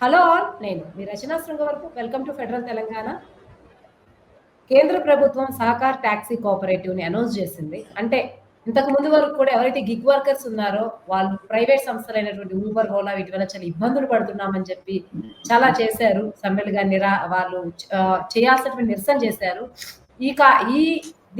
Hello all నేను మీ Rachana Srungavarapu. Welcome to federal Telangana. కేంద్ర ప్రభుత్వం సహకార్ టాక్సీ కోఆపరేటివ్ని అనౌన్స్ చేసింది. అంటే ఇంతకు ముందు వరకు కూడా ఎవరైతే గిగ్ వర్కర్స్ ఉన్నారో వాళ్ళు ప్రైవేట్ సంస్థలైనటువంటి ఊబర్ ఓలా వీటి వల్ల చాలా ఇబ్బందులు పడుతున్నామని చెప్పి చాలా చేశారు. సమ్మెలుగా నిరా వాళ్ళు చేయాల్సినటువంటి నిరసన చేశారు. ఈ కా ఈ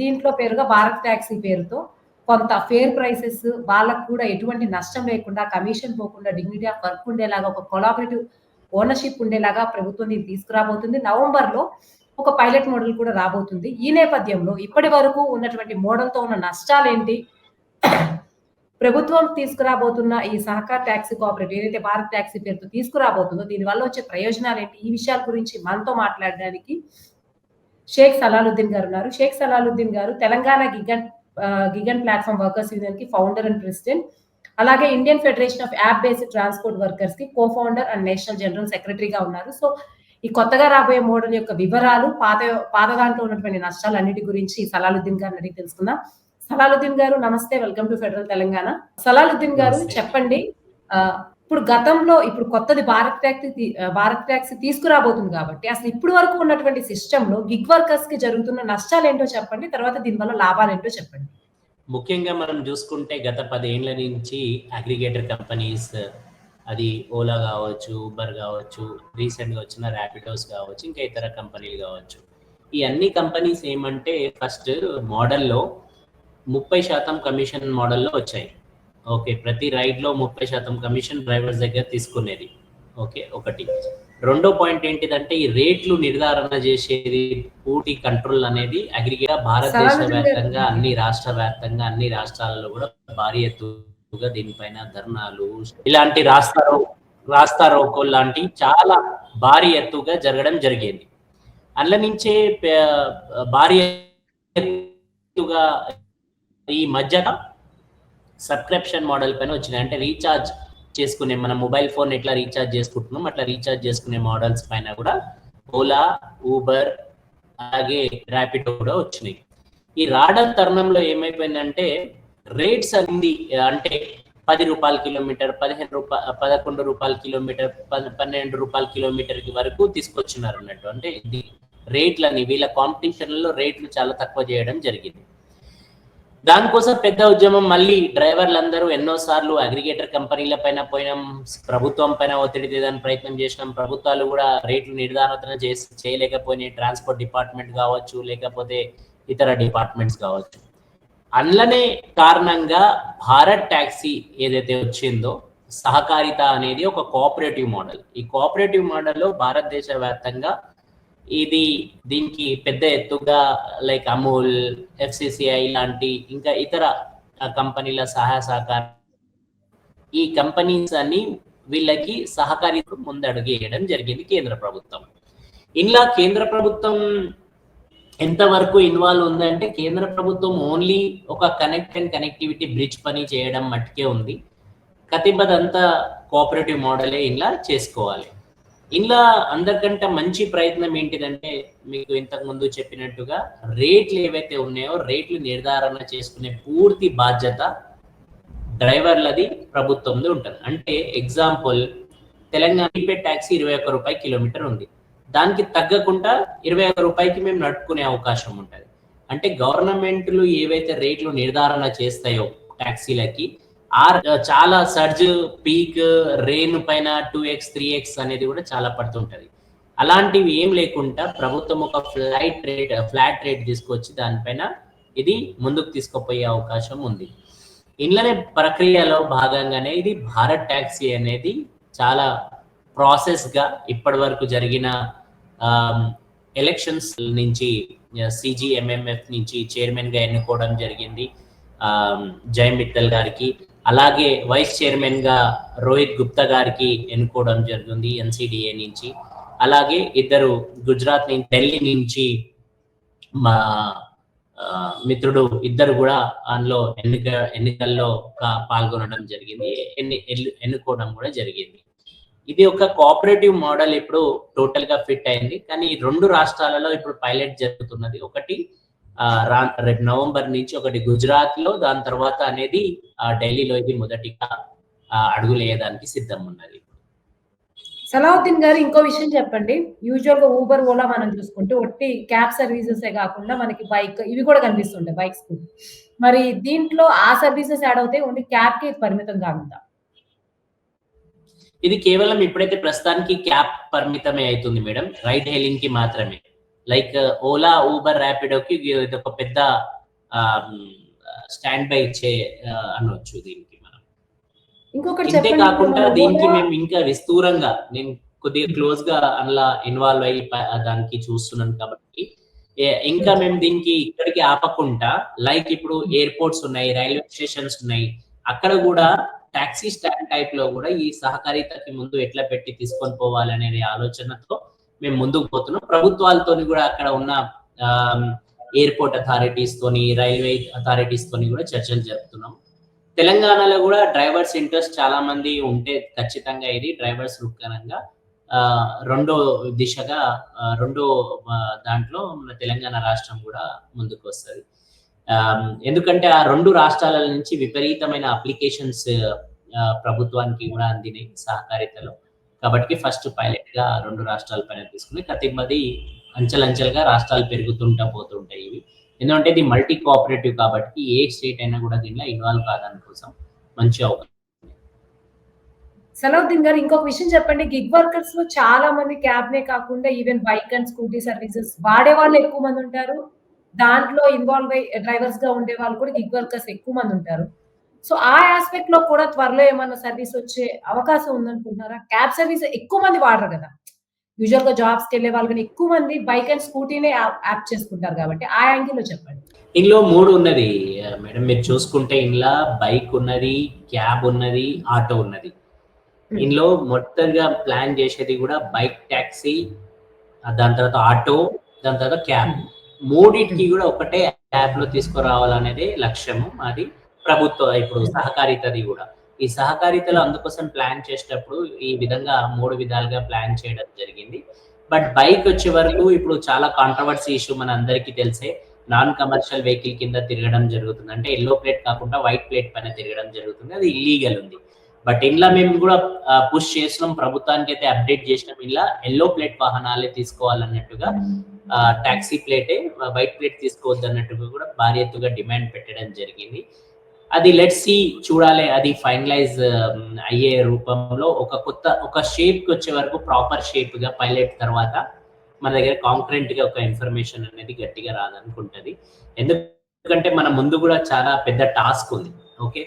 దీంట్లో పేరుగా భారత్ టాక్సీ పేరుతో కొంత ఫేర్ ప్రైసెస్ వాళ్ళకు కూడా ఎటువంటి నష్టం లేకుండా కమిషన్ పోకుండా డిగ్నిటీ ఆఫ్ వర్క్ ఉండేలాగా ఒక కొలాబరేటివ్ ఓనర్షిప్ ఉండేలాగా ప్రభుత్వం దీన్ని తీసుకురాబోతుంది. నవంబర్లో ఒక పైలట్ మోడల్ కూడా రాబోతుంది. ఈ నేపథ్యంలో ఇప్పటి వరకు ఉన్నటువంటి మోడల్తో ఉన్న ఉన్న నష్టాలేంటి? ప్రభుత్వం తీసుకురాబోతున్న ఈ సహకార ట్యాక్సీ కోఆపరేటివ్ ఏదైతే భారత్ ట్యాక్సీ పేరుతో తీసుకురాబోతుందో దీని వల్ల వచ్చే ప్రయోజనాలు ఏంటి ఈ విషయాల గురించి మనతో మాట్లాడడానికి షేక్ సలాలుద్దీన్ గారు ఉన్నారు. షేక్ సలాలుద్దీన్ గారు Telangana gig and gig and platform workers యూనియన్కి founder and president. అలాగే Indian federation of app based transport వర్కర్స్కి co founder and national general సెక్రటరీగా ఉన్నారు. సో ఈ కొత్తగా రాబోయే మోడల్ యొక్క వివరాలు పాత పాత దాంట్లో ఉన్నటువంటి నష్టాలు అన్నిటి గురించి సలాలుద్దీన్ గారిని అడిగి తెలుసుకుందాం. సలాలుద్దీన్ గారు నమస్తే welcome to federal Telangana Salahuddin గారు. చెప్పండి. ఇప్పుడు గతంలో ఇప్పుడు కొత్తది భారత్ ట్యాక్సీ భారత్ ట్యాక్సీ తీసుకురాబోతుంది కాబట్టి అసలు ఇప్పుడు వరకు ఉన్నటువంటి సిస్టమ్లో గిగ్ వర్కర్స్కి జరుగుతున్న నష్టాలు ఏంటో చెప్పండి. తర్వాత దీని వల్ల లాభాలు ఏంటో చెప్పండి. ముఖ్యంగా మనం చూసుకుంటే గత పదేళ్ళ నుంచి అగ్రిగేటర్ కంపెనీస్ అది ఓలా కావచ్చు ఉబర్ కావచ్చు రీసెంట్గా వచ్చిన ర్యాపిడోస్ కావచ్చు ఇంకా ఇతర కంపెనీలు కావచ్చు. ఈ అన్ని కంపెనీస్ ఏమంటే ఫస్ట్ మోడల్లో ముప్పై శాతం కమిషన్ మోడల్లో వచ్చాయి. ఓకే ప్రతి రైడ్లో ముప్పై శాతం కమిషన్ డ్రైవర్స్ దగ్గర తీసుకునేది. ఓకే ఒకటి. రెండో పాయింట్ ఏంటిదంటే ఈ రేట్లు నిర్ధారణ చేసేది పూర్తి కంట్రోల్ అనేది అగ్రిగేట్ భారతదేశ వ్యాప్తంగా అన్ని రాష్ట్ర వ్యాప్తంగా అన్ని రాష్ట్రాలలో కూడా భారీ ఎత్తుగా దీనిపైన ధర్నాలు ఇలాంటి రాస్తారో రాస్తా రోకో లాంటి చాలా భారీ ఎత్తుగా జరగడం జరిగింది. అందులో నుంచే భారీ ఎత్తుగా ఈ మధ్య సబ్స్క్రిప్షన్ మోడల్ పైన వచ్చినాయి. అంటే రీఛార్జ్ చేసుకునే మన మొబైల్ ఫోన్ ఎట్లా రీఛార్జ్ చేసుకుంటున్నాం అట్లా రీఛార్జ్ చేసుకునే మోడల్స్ పైన కూడా ఓలా ఊబర్ అలాగే ర్యాపిడో కూడా వచ్చినాయి. ఈ రావడం తరుణంలో ఏమైపోయిందంటే రేట్స్ అన్ని అంటే పది రూపాయల కిలోమీటర్ పదిహేను రూపాయ పదకొండు రూపాయల కిలోమీటర్ పన్నెండు రూపాయల కిలోమీటర్ వరకు తీసుకొచ్చినారు అన్నట్టు. అంటే ఇది రేట్లని వీళ్ళ కాంపిటీషన్లలో రేట్లు చాలా తక్కువ చేయడం జరిగింది. దానికోసం పెద్ద ఉద్యమం మళ్ళీ డ్రైవర్లందరూ ఎన్నో సార్లు అగ్రిగేటర్ కంపెనీల పైన పోయినాం ప్రభుత్వం పైన ఒత్తిడి తీయడానికి ప్రయత్నం చేసినాం. ప్రభుత్వాలు కూడా రేట్లు నిర్ధారణ చేసి చేయలేకపోయినాయి. ట్రాన్స్పోర్ట్ డిపార్ట్మెంట్ కావచ్చు లేకపోతే ఇతర డిపార్ట్మెంట్స్ కావచ్చు. అందులోనే కారణంగా భారత్ ట్యాక్సీ ఏదైతే వచ్చిందో సహకారిత అనేది ఒక కోఆపరేటివ్ మోడల్. ఈ కోఆపరేటివ్ మోడల్లో భారతదేశ వ్యాప్తంగా ఇది దీనికి పెద్ద ఎత్తుగా లైక్ అమూల్ ఎఫ్సిసిఐ లాంటి ఇంకా ఇతర కంపెనీల సహాయ సహకారం. ఈ కంపెనీస్ అన్ని వీళ్ళకి సహకారి ముందడుగు వేయడం జరిగింది కేంద్ర ప్రభుత్వం. ఇలా కేంద్ర ప్రభుత్వం ఎంతవరకు ఇన్వాల్వ్ ఉందంటే కేంద్ర ప్రభుత్వం ఓన్లీ ఒక కనెక్ట్ అండ్ కనెక్టివిటీ బ్రిడ్జ్ పని చేయడం మట్టుకే ఉంది. కతిబదంతా కోఆపరేటివ్ మోడలే ఇలా చేసుకోవాలి. ఇలా అందరికంటే మంచి ప్రయత్నం ఏంటిదంటే మీకు ఇంతకు ముందు చెప్పినట్టుగా రేట్లు ఏవైతే ఉన్నాయో రేట్లు నిర్ధారణ చేసుకునే పూర్తి బాధ్యత డ్రైవర్లది ప్రభుత్వంది ఉంటుంది. అంటే ఎగ్జాంపుల్ తెలంగాణ ప్రీపెయిడ్ ట్యాక్సీ ఇరవై ఒక్క రూపాయి కిలోమీటర్ ఉంది. దానికి తగ్గకుండా ఇరవై ఒక్క రూపాయికి మేము నడుపుకునే అవకాశం ఉంటుంది. అంటే గవర్నమెంట్లు ఏవైతే రేట్లు నిర్ధారణ చేస్తాయో ట్యాక్సీలకి ఆర్ చాలా సర్జ్ పీక్ రేన్ పైన టూ ఎక్స్ త్రీ ఎక్స్ అనేది కూడా చాలా పడుతుంటది. అలాంటివి ఏం లేకుండా ప్రభుత్వం ఒక ఫ్లైట్ రేట్ ఫ్లాట్ రేట్ తీసుకొచ్చి దానిపైన ఇది ముందుకు తీసుకుపోయే అవకాశం ఉంది. ఇండ్లనే ప్రక్రియలో భాగంగానే ఇది భారత్ ట్యాక్సీ అనేది చాలా ప్రాసెస్గా ఇప్పటి వరకు జరిగిన ఎలక్షన్స్ నుంచి సిజిఎంఎంఎఫ్ నుంచి చైర్మన్గా ఎన్నుకోవడం జరిగింది. ఆమ్, జై మిత్తల్ గారికి అలాగే వైస్ చైర్మన్గా రోహిత్ గుప్తా గారికి ఎన్నుకోవడం జరిగింది ఎన్సిడిఏ నుంచి. అలాగే ఇద్దరు గుజరాత్ నుంచి ఢిల్లీ నుంచి మా మిత్రుడు ఇద్దరు కూడా అందులో ఎన్నిక ఎన్నికల్లో పాల్గొనడం జరిగింది. ఎన్ని ఎన్నుకోవడం కూడా జరిగింది. ఇది ఒక కోఆపరేటివ్ మోడల్ ఇప్పుడు టోటల్గా ఫిట్ అయింది. కానీ రెండు రాష్ట్రాలలో ఇప్పుడు పైలట్ జరుగుతున్నది. ఒకటి రేపు నవంబర్ నుంచి ఒకటి గుజరాత్లో దాని తర్వాత అనేది ఢిల్లీలో ఇది మొదటిగా అడుగులేయడానికి సిద్ధం ఉన్నది సలావుద్దీన్ గారు ఇంకో విషయం చెప్పండి. యూజువల్గా ఊబర్ ఓలా మనం చూసుకుంటే ఒట్టి క్యాబ్ సర్వీసెస్ కాకుండా మనకి బైక్ ఇవి కూడా కనిపిస్తుంటాయి బైక్స్ మరి దీంట్లో ఆ సర్వీసెస్ యాడ్ అవుతాయి ఓన్లీ క్యాబ్కి పరిమితం కాకుండా. ఇది కేవలం ఇప్పుడైతే ప్రస్తుతానికి క్యాబ్ పరిమితమే అవుతుంది మేడం. రైడ్ హెయిలింగ్కి మాత్రమే. లైక్ ఓలా ఊబర్ ర్యాపిడోకి ఇది ఒక పెద్ద స్టాండ్ బై ఇచ్చే ఆ, అనొచ్చు దీనికి మనం. ఇంకొకటి ఇంతే కాకుండా దీనికి మేము ఇంకా విస్తూరంగా నేను కొద్దిగా క్లోజ్గా అందులో ఇన్వాల్వ్ అయ్యి దానికి చూస్తున్నాను కాబట్టి. ఇంకా మేము దీనికి ఇక్కడికి ఆపకుండా లైక్ ఇప్పుడు ఎయిర్పోర్ట్స్ ఉన్నాయి రైల్వే స్టేషన్స్ ఉన్నాయి అక్కడ కూడా టాక్సీ స్టాండ్ టైప్లో కూడా ఈ సహకారితకి ముందు ఎట్లా పెట్టి తీసుకొని పోవాలనే ఆలోచనతో మేము ముందుకు పోతున్నాం. ప్రభుత్వాలతో కూడా అక్కడ ఉన్న ఎయిర్పోర్ట్ అథారిటీస్ తోని రైల్వే అథారిటీస్ తోని కూడా చర్చలు జరుపుతున్నాం. తెలంగాణలో కూడా డ్రైవర్స్ ఇంట్రెస్ట్ చాలా మంది ఉంటే ఖచ్చితంగా ఇది డ్రైవర్స్ రుక్కనంగా రెండో దిశగా రెండో దాంట్లో మన తెలంగాణ రాష్ట్రం కూడా ముందుకు వస్తుంది. ఎందుకంటే ఆ రెండు రాష్ట్రాల నుంచి విపరీతమైన అప్లికేషన్స్ ప్రభుత్వానికి కూడా అందినాయి సహకారితలో. కాబట్టి ఫస్ట్ పైలట్గా రెండు రాష్ట్రాల పైన తీసుకుని ప్రతిమది అంచెలంచెలుగా రాష్ట్రాలు పెరుగుతుంటా పోతుంటాయి ఇవి. ఎందుకంటే ఇది మల్టీ కోఆపరేటివ్ కాబట్టి ఏ స్టేట్ అయినా కూడా దీనిలో ఇన్వాల్వ్ కాదని కోసం మంచి అవకాశం. సలౌద్దీన్ గారు ఇంకొక విషయం చెప్పండి. గిగ్ వర్కర్స్లో చాలా మంది క్యాబ్ నే కాకుండా even bike and scooty services వాడే వాళ్ళు ఎక్కువ మంది ఉంటారు. దాంట్లో ఇన్వాల్వ్ అయ్యి డ్రైవర్స్గా ఉండే వాళ్ళు కూడా గిగ్ వర్కర్స్ ఎక్కువ మంది ఉంటారు. సో ఆ ఆస్పెక్ట్లో కూడా త్వరలో ఏమన్నా సర్వీస్ వచ్చే అవకాశం ఉందనుకుంటున్నారా? క్యాబ్ సర్వీస్ ఎక్కువ మంది వాడరు కదా. యూజువల్గా జాబ్స్కి వెళ్ళే వాళ్ళు కానీ ఎక్కువ మంది బైక్ అండ్ స్కూటీనే యాప్ చేసుకుంటారు కాబట్టి ఆ యాంగిల్లో చెప్పండి. ఇందులో మూడు ఉన్నది. మేడం మీరు చూసుకుంటే ఇందులో బైక్ ఉన్నది క్యాబ్ ఉన్నది ఆటో ఉన్నది. ఇందులో మొత్తంగా ప్లాన్ చేసేది కూడా బైక్ ట్యాక్సీ దాని తర్వాత ఆటో దాని తర్వాత క్యాబ్ మూడింటికి కూడా ఒకటే యాప్లో తీసుకురావాలనేది లక్ష్యము. మాది ప్రభుత్వ ఇప్పుడు సహకారితది కూడా. ఈ సహకారితలో అందుకోసం ప్లాన్ చేసేటప్పుడు ఈ విధంగా మూడు విధాలుగా ప్లాన్ చేయడం జరిగింది. బట్ బైక్ వచ్చే వరకు ఇప్పుడు చాలా కాంట్రవర్సీ ఇష్యూ మన అందరికీ తెలిసే. నాన్ కమర్షియల్ వెహికల్ కింద తిరగడం జరుగుతుంది. అంటే ఎల్లో ప్లేట్ కాకుండా వైట్ ప్లేట్ పైన తిరగడం జరుగుతుంది. అది ఇల్లీగల్ ఉంది. బట్ ఇంట్లో మేము కూడా పుష్ చేసినాం ప్రభుత్వానికి అయితే అప్డేట్ చేసినాం. ఇలా ఎల్లో ప్లేట్ వాహనాలే తీసుకోవాలన్నట్టుగా టాక్సీ ప్లేటే వైట్ ప్లేట్ తీసుకోవద్దు అన్నట్టుగా కూడా భారీ ఎత్తుగా డిమాండ్ పెట్టడం జరిగింది. అది లెట్ సి చూడాలి. అది ఫైనలైజ్ um, అయ్యే రూపంలో ఒక కొత్త ఒక షేప్కి వచ్చే వరకు ప్రాపర్ షేప్గా పైలట్ తర్వాత మన దగ్గర కాంక్రెంట్గా ఒక ఇన్ఫర్మేషన్ అనేది గట్టిగా రాదనుకుంటుంది. ఎందుకంటే మన ముందు కూడా చాలా పెద్ద టాస్క్ ఉంది. ఓకే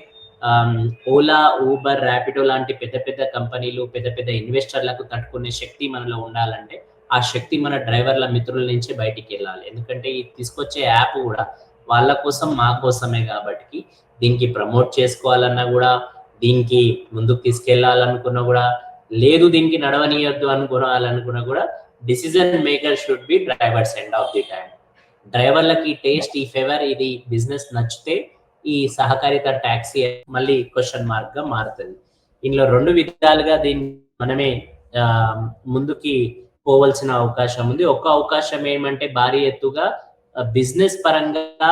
ఓలా ఊబర్ ర్యాపిడో లాంటి పెద్ద పెద్ద కంపెనీలు పెద్ద పెద్ద ఇన్వెస్టర్లకు తట్టుకునే శక్తి మనలో ఉండాలంటే ఆ శక్తి మన డ్రైవర్ల మిత్రుల నుంచి బయటికి వెళ్ళాలి. ఎందుకంటే ఈ తీసుకొచ్చే యాప్ కూడా వాళ్ళ కోసం మా కోసమే కాబట్టి దీనికి ప్రమోట్ చేసుకోవాలన్నా కూడా దీనికి ముందుకు తీసుకెళ్ళాలనుకున్నా కూడా లేదు దీనికి నడవనీయద్దు అనుకోవాలనుకున్నా కూడా decision maker should be drivers end of the time డ్రైవర్లకి taste ఈ ఫేవర్ ఇది బిజినెస్ నచ్చితే ఈ సహకారిత ట్యాక్సీ మళ్ళీ క్వశ్చన్ మార్క్గా మారుతుంది. ఇందులో రెండు విధాలుగా దీన్ని మనమే ముందుకి పోవలసిన అవకాశం ఉంది. ఒక అవకాశం ఏమంటే భారీ ఎత్తుగా బిజినెస్ పరంగా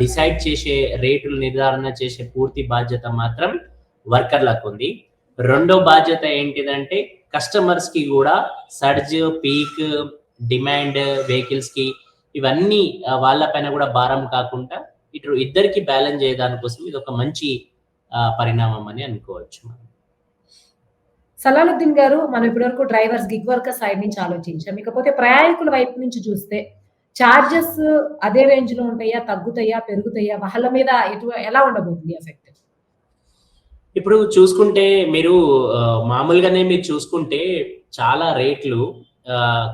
డిసైడ్ చేసే రేట్లు నిర్ధారణ చేసే పూర్తి బాధ్యత మాత్రం వర్కర్లకు ఉంది. రెండో బాధ్యత ఏంటిదంటే కస్టమర్స్కి కూడా సర్జ్ పీక్ డిమాండ్ వెహికల్స్కి ఇవన్నీ వాళ్ళ పైన కూడా భారం కాకుండా ఇటు ఇద్దరికి బ్యాలెన్స్ చేయడానికోసం ఇది ఒక మంచి పరిణామం అని అనుకోవచ్చు సలాలుద్దీన్ గారు మనం ఇప్పటివరకు డ్రైవర్స్ గిగ్ వర్కర్ సైడ్ నుంచి ఆలోచించాం. ఇకపోతే ప్రయాణికుల వైపు నుంచి చూస్తే చార్జెస్ అదే రేంజ్లో ఉంటాయా తగ్గుతాయా పెరుగుతాయా వాళ్ళ మీద ఎటు ఎలా ఉండబోతుంది ఎఫెక్ట్ ఇప్పుడు చూసుకుంటే మీరు మామూలుగానే మీరు చూసుకుంటే చాలా రేట్లు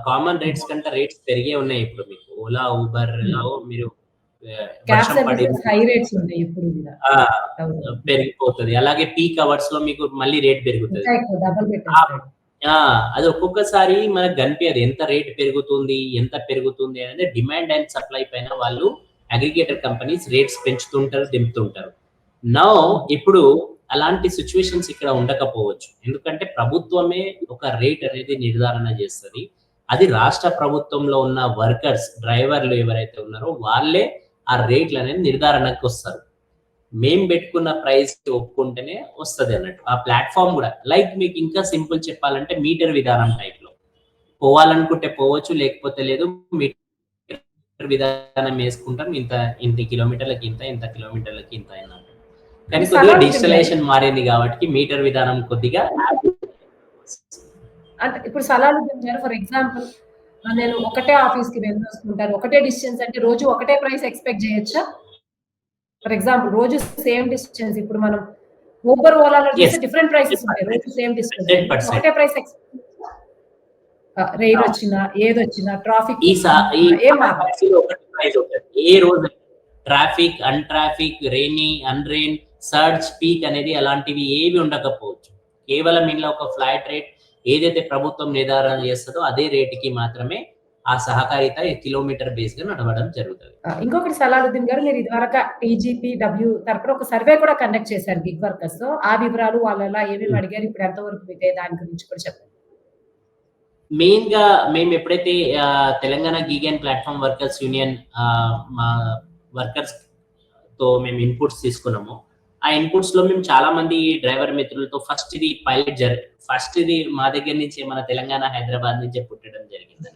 కామన్ రేట్స్ కంటే రేట్స్ పెరిగే ఉన్నాయి ఇప్పుడు మీకు. ఓలా ఊబర్లో మీరు పెరిగిపోతుంది. అలాగే పీక్ అవర్స్లో మీకు మళ్ళీ రేట్ పెరుగుతుంది. ఆ అది ఒక్కొక్కసారి మనకు కనిపించదు. ఎంత రేట్ పెరుగుతుంది ఎంత పెరుగుతుంది అనేది డిమాండ్ అండ్ సప్లై పైన వాళ్ళు అగ్రిగేటర్ కంపెనీస్ రేట్స్ పెంచుతుంటారు దింపుతుంటారు. నా ఇప్పుడు అలాంటి సిచ్యువేషన్స్ ఇక్కడ ఉండకపోవచ్చు. ఎందుకంటే ప్రభుత్వమే ఒక రేట్ అనేది నిర్ధారణ చేస్తుంది. అది రాష్ట్ర ప్రభుత్వంలో ఉన్న వర్కర్స్ డ్రైవర్లు ఎవరైతే ఉన్నారో వాళ్ళే ఆ రేట్లు అనేది నిర్ధారణకు వస్తారు. మేం పెట్టుకున్న ప్రైస్ ఒప్పుకుంటేనే వస్తుంది అన్నట్టు. ఆ ప్లాట్ఫామ్ కూడా లైక్ మీకు ఇంకా సింపుల్ చెప్పాలంటే మీటర్ విధానం టైప్లో. పోవాలనుకుంటే పోవచ్చు లేకపోతే లేదు మీటర్ విధానం వేసుకుంటాం ఇంత ఇంత కిలోమీటర్లకి ఇంత ఇంత కిలోమీటర్లకి ఇంత అయినా. కానీ కొద్దిగా డిజిటలైజేషన్ మారింది కాబట్టి మీటర్ విధానం కొద్దిగా అంటే ఇప్పుడు సలాలు ఫర్ ఎగ్జాంపుల్ నేను ఒకటే ఆఫీస్కి వెళ్ళి వస్తుంటాను. ఒకటే డిస్టెన్స్ అంటే రోజు ఒకటే ప్రైస్ ఎక్స్పెక్ట్ చేయొచ్చా? ఫర్ ఎగ్జాంపుల్ రోజు సేమ్ డిస్టెన్స్ ఇప్పుడు మనం ఊబర్ ఓలాలో Yes. చూస్తే డిఫరెంట్ ప్రైసెస్ ఉంటాయి. రోజు సేమ్ డిస్టెన్స్ 100%. ఒకటే ప్రైస్ రైడ్ వచ్చినా ఏది వచ్చినా ట్రాఫిక్ ఏ రోజు ట్రాఫిక్ అన్ ట్రాఫిక్ రెయినీ అన్ రెయిన్ సర్చ్ పీక్ అనేది అలాంటివి ఏవి ఉండకపోవచ్చు. కేవలం ఇంట్లో ఒక ఫ్లాట్ రేట్ ఏదైతే ప్రభుత్వం నిర్ధారణ చేస్తుందో అదే రేటుకి మాత్రమే ఆ సహకారిత కిలోమీటర్ బేస్గా నడవడం జరుగుతుంది. ఇంకొకటి సలాలుద్దీన్ గారు మీరు ఇదివరకు టీజీపీ డబ్ల్యూ తరపున ఒక సర్వే కూడా కండక్ట్ చేశారు గిగ్ వర్కర్స్తో. ఆ వివరాలు వాళ్ళ ఎలా ఏమేమి అడిగారు? ఇప్పుడు ఎంతవరకు మీదే దాని గురించి కూడా చెప్పండి. మెయిన్గా మేము ఎప్పుడైతే Telangana gig and platform workers union మా వర్కర్స్తో మేము ఇన్పుట్స్ తీసుకున్నాము. ఆ ఇన్పుట్స్లో మేము చాలా మంది డ్రైవర్ మిత్రులతో ఫస్ట్ ఇది పైలట్ జర్ ఫస్ట్ ఇది మా దగ్గర నుంచి మన తెలంగాణ హైదరాబాద్ నుంచే పుట్టడం జరిగింది.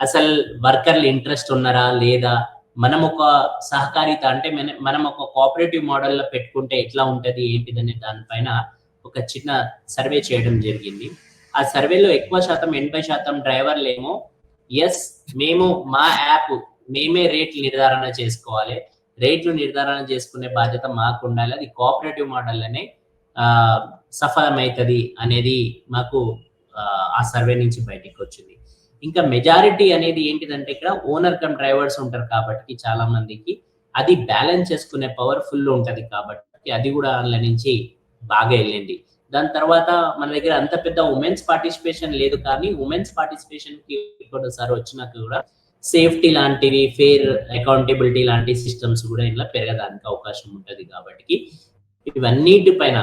అసలు వర్కర్లు ఇంట్రెస్ట్ ఉన్నారా లేదా? మనం ఒక సహకారిత అంటే మన మనం ఒక కోఆపరేటివ్ మోడల్లో పెట్టుకుంటే ఎట్లా ఉంటది ఏంటిదనే దానిపైన ఒక చిన్న సర్వే చేయడం జరిగింది. ఆ సర్వేలో ఎక్కువ శాతం ఎనభై శాతం డ్రైవర్లు ఏమో ఎస్ మేము మా యాప్ మేమే రేట్లు నిర్ధారణ చేసుకోవాలి. రేట్లు నిర్ధారణ చేసుకునే బాధ్యత మాకు ఉండాలి అది కోఆపరేటివ్ మోడల్ అనే సఫలమవుతుంది అనేది మాకు ఆ, ఆ సర్వే నుంచి బయటికి వచ్చింది ఇంకా మెజారిటీ అనేది ఏంటిదంటే ఇక్కడ ఓనర్ కమ్ డ్రైవర్స్ ఉంటారు కాబట్టి చాలా మందికి. అది బ్యాలెన్స్ చేసుకునే పవర్ ఫుల్ ఉంటది కాబట్టి అది కూడా అందులో నుంచి బాగా వెళ్ళింది. దాని తర్వాత మన దగ్గర అంత పెద్ద ఉమెన్స్ పార్టిసిపేషన్ లేదు కానీ ఉమెన్స్ పార్టిసిపేషన్కి ఒకసారి వచ్చినాక కూడా సేఫ్టీ లాంటివి ఫేర్ అకౌంటబిలిటీ లాంటి సిస్టమ్స్ కూడా ఇలా పెరగడానికి అవకాశం ఉంటుంది కాబట్టి ఇవన్నిటిపైన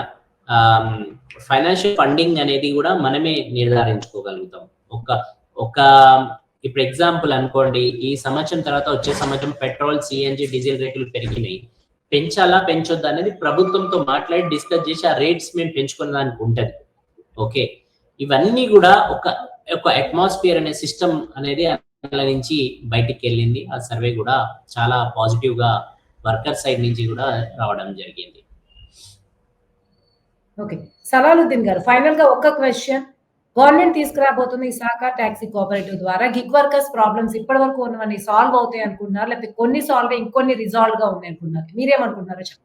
ఫైనాన్షియల్ ఫండింగ్ అనేది కూడా మనమే నిర్ధారించుకోగలుగుతాం. ఒక ఒక ఇప్పుడు ఎగ్జాంపుల్ అనుకోండి ఈ సంవత్సరం తర్వాత వచ్చే సంవత్సరం పెట్రోల్ సిఎన్జి డీజిల్ రేట్లు పెరిగినాయి. పెంచాలా పెంచొద్దా అనేది ప్రభుత్వంతో మాట్లాడి డిస్కస్ చేసి ఆ రేట్స్ మేము పెంచుకునే దానికి ఓకే? ఇవన్నీ కూడా ఒక ఒక అట్మాస్ఫియర్ అనే సిస్టమ్ అనేది నుంచి బయటికి వెళ్ళింది. ఆ సర్వే కూడా చాలా పాజిటివ్గా వర్కర్ సైడ్ నుంచి కూడా రావడం జరిగింది. ఓకే. సలాలుద్దీన్ గారు ఫైనల్గా ఒక్క క్వశ్చన్ గవర్నమెంట్ తీసుకురాబోతున్న ఈ సహకార్ టాక్సీ కోఆపరేటివ్ ద్వారా గిగ్ వర్కర్స్ ప్రాబ్లమ్స్ ఇప్పటి వరకు ఉన్నవన్నీ సాల్వ్ అవుతాయి అనుకుంటున్నారు లేకపోతే కొన్ని సాల్వ్ ఇంకొన్ని రిజాల్వ్గా ఉన్నాయి అనుకుంటున్నారు. మీరేమనుకుంటున్నారో చెప్పండి.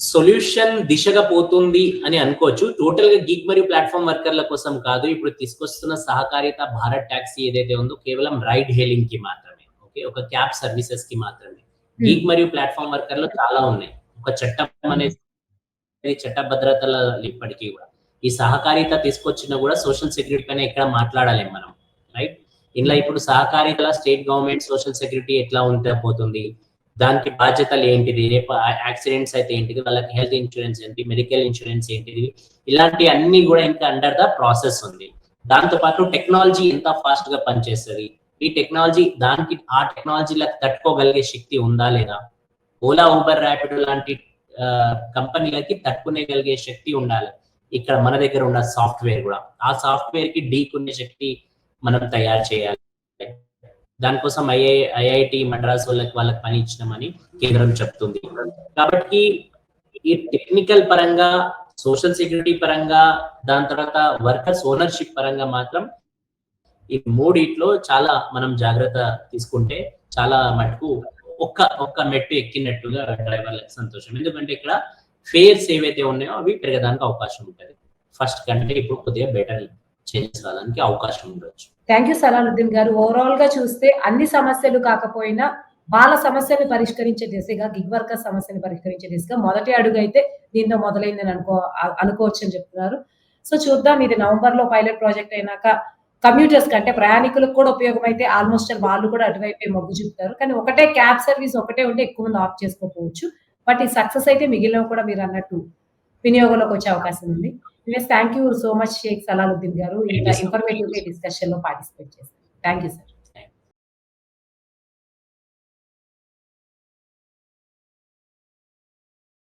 సొల్యూషన్ దిశగా పోతుంది అని అనుకోవచ్చు. టోటల్గా గీక్ మరియు ప్లాట్ఫామ్ వర్కర్ల కోసం కాదు ఇప్పుడు తీసుకొస్తున్న సహకారిత భారత్ టాక్సీ ఏదైతే ఉందో కేవలం రైడ్ హేలింగ్కి మాత్రమే ఓకే ఒక క్యాబ్ సర్వీసెస్కి మాత్రమే. గీక్ మరియు ప్లాట్ఫామ్ వర్కర్లు చాలా ఉన్నాయి. ఒక చట్టం అనేది చట్ట భద్రతల ఇప్పటికీ కూడా. ఈ సహకారిత తీసుకొచ్చినా కూడా సోషల్ సెక్యూరిటీ పైన ఇక్కడ మాట్లాడాలి మనం రైట్ ఇందులో ఇప్పుడు సహకారిత స్టేట్ గవర్నమెంట్ సోషల్ సెక్యూరిటీ ఎట్లా ఉంటే పోతుంది దానికి బాధ్యతలు ఏంటిది? రేపు యాక్సిడెంట్స్ అయితే ఏంటిది? వాళ్ళకి హెల్త్ ఇన్సూరెన్స్ ఏంటి? మెడికల్ ఇన్సూరెన్స్ ఏంటిది? ఇలాంటి అన్ని కూడా ఇంకా అండర్ ద ప్రాసెస్ ఉంది. దాంతో పాటు టెక్నాలజీ ఎంత ఫాస్ట్గా పనిచేస్తుంది? ఈ టెక్నాలజీ దానికి ఆ టెక్నాలజీలకు తట్టుకోగలిగే శక్తి ఉందా లేదా? ఓలా ఊబర్ ర్యాపిడ్ లాంటి కంపెనీలకి తట్టుకునేగలిగే శక్తి ఉండాలి. ఇక్కడ మన దగ్గర ఉన్న సాఫ్ట్వేర్ కూడా. ఆ సాఫ్ట్వేర్కి ఢీకునే శక్తి మనం తయారు చేయాలి. దానికోసం ఐఐ ఐఐటి మద్రాస్ వాళ్ళకి వాళ్ళకి పని ఇచ్చినామని కేంద్రం చెప్తుంది. కాబట్టి ఈ టెక్నికల్ పరంగా సోషల్ సెక్యూరిటీ పరంగా దాని తర్వాత వర్కర్స్ ఓనర్షిప్ పరంగా మాత్రం ఈ మూడిట్లో చాలా మనం జాగ్రత్త తీసుకుంటే చాలా మటుకు ఒక్క ఒక్క మెట్టు ఎక్కినట్టుగా డ్రైవర్లకు సంతోషం. ఎందుకంటే ఇక్కడ ఫేర్స్ ఏవైతే ఉన్నాయో అవి పెరగడానికి అవకాశం ఉంటుంది. ఫస్ట్ కంటే ఇప్పుడు కొద్దిగా బెటర్ చేంజ్ రావడానికి అవకాశం ఉండొచ్చు. థ్యాంక్ యూ సలాలుద్దీన్ గారు. ఓవరాల్గా చూస్తే అన్ని సమస్యలు కాకపోయినా వాళ్ళ సమస్యను పరిష్కరించే దిశగా గిగ్ వర్కర్ సమస్యను పరిష్కరించే దిశగా మొదటి అడుగు అయితే దీంతో మొదలైందని అనుకో అనుకోవచ్చు అని చెప్తున్నారు. సో చూద్దాం. ఇది నవంబర్లో పైలట్ ప్రాజెక్ట్ అయినాక కమ్యూటర్స్ కంటే ప్రయాణికులకు కూడా ఉపయోగం అయితే ఆల్మోస్ట్ వాళ్ళు కూడా అటువైపు మొగ్గు చూపుతారు. కానీ ఒకటే క్యాబ్ సర్వీస్ ఒకటే ఉంటే ఎక్కువ మంది ఆఫ్ చేసుకోకపోవచ్చు. బట్ ఈ సక్సెస్ అయితే మిగిలిన కూడా మీరు అన్నట్టు వినియోగంలోకి వచ్చే అవకాశం ఉంది. Thank you so much Sheikh Salahuddin garu ఇంత much. ఇన్ఫర్మేటివ్ డిస్కషన్లో పార్టిసిపేట్ చేశారు. Thank you sir